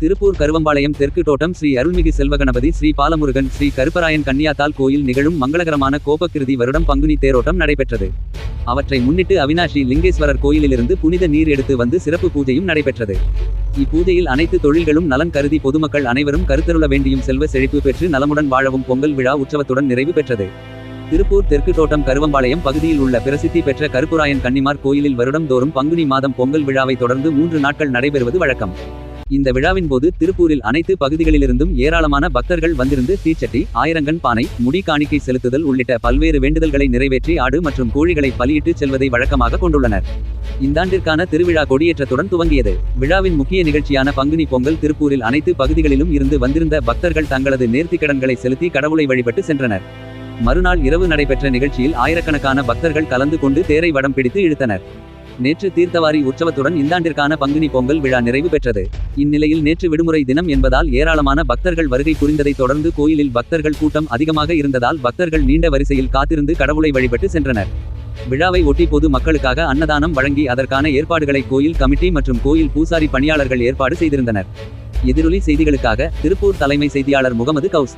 திருப்பூர் கருவம்பாளையம் தெற்கு தோட்டம் ஸ்ரீ அருள்மிகு செல்வகணபதி ஸ்ரீ பாலமுருகன் ஸ்ரீ கருப்பராயன் கன்னியாத்தால் கோயில் நிகழும் மங்களகரமான கோபக்கிருதி வருடம் பங்குனி தேரோட்டம் நடைபெற்றது. அவற்றை முன்னிட்டு அவினாஷி லிங்கேஸ்வரர் கோயிலிலிருந்து புனித நீர் எடுத்து வந்து சிறப்பு பூஜையும் நடைபெற்றது. இப்பூஜையில் அனைத்து தொழில்களும் நலன் கருதி பொதுமக்கள் அனைவரும் கருத்தருள வேண்டியும் செல்வ செழிப்பு பெற்று நலமுடன் வாழவும் பொங்கல் விழா உற்சவத்துடன் நிறைவு பெற்றது. திருப்பூர் தெற்கு தோட்டம் கருவம்பாளையம் பகுதியில் உள்ள பிரசித்தி பெற்ற கருப்புராயன் கன்னிமார் கோயிலில் வருடம்தோறும் பங்குனி மாதம் பொங்கல் விழாவை தொடர்ந்து மூன்று நாட்கள் நடைபெறுவது வழக்கம். இந்த விழாவின் போது திருப்பூரில் அனைத்து பகுதிகளிலிருந்தும் ஏராளமான பக்தர்கள் வந்திருந்து தீச்சட்டி ஆயிரங்கன் பானை முடி காணிக்கை செலுத்துதல் உள்ளிட்ட பல்வேறு வேண்டுதல்களை நிறைவேற்றி ஆடு மற்றும் கோழிகளை பலியிட்டு செல்வதை வழக்கமாக கொண்டுள்ளனர். இந்தாண்டிற்கான திருவிழா கொடியேற்றத்துடன் துவங்கியது. விழாவின் முக்கிய நிகழ்ச்சியான பங்குனி பொங்கல் திருப்பூரில் அனைத்து பகுதிகளிலும் இருந்து வந்திருந்த பக்தர்கள் தங்களது நேர்த்திக்கடன்களை செலுத்தி கடவுளை வழிபட்டு சென்றனர். மறுநாள் இரவு நடைபெற்ற நிகழ்ச்சியில் ஆயிரக்கணக்கான பக்தர்கள் கலந்து கொண்டு தேரை வடம் பிடித்து இழுத்தனர். நேற்று தீர்த்தவாரி உற்சவத்துடன் இந்தாண்டிற்கான பங்குனி பொங்கல் விழா நிறைவு பெற்றது. இந்நிலையில் நேற்று விடுமுறை தினம் என்பதால் ஏராளமான பக்தர்கள் வருகை புரிந்ததைத் தொடர்ந்து கோயிலில் பக்தர்கள் கூட்டம் அதிகமாக இருந்ததால் பக்தர்கள் நீண்ட வரிசையில் காத்திருந்து கடவுளை வழிபட்டு சென்றனர். விழாவை ஒட்டி பொது மக்களுக்காக அன்னதானம் வழங்கி அதற்கான ஏற்பாடுகளை கோயில் கமிட்டி மற்றும் கோயில் பூசாரி பணியாளர்கள் ஏற்பாடு செய்திருந்தனர். எதிரொலி செய்திகளுக்காக திருப்பூர் தலைமை செய்தியாளர் முகமது கவுஸ்.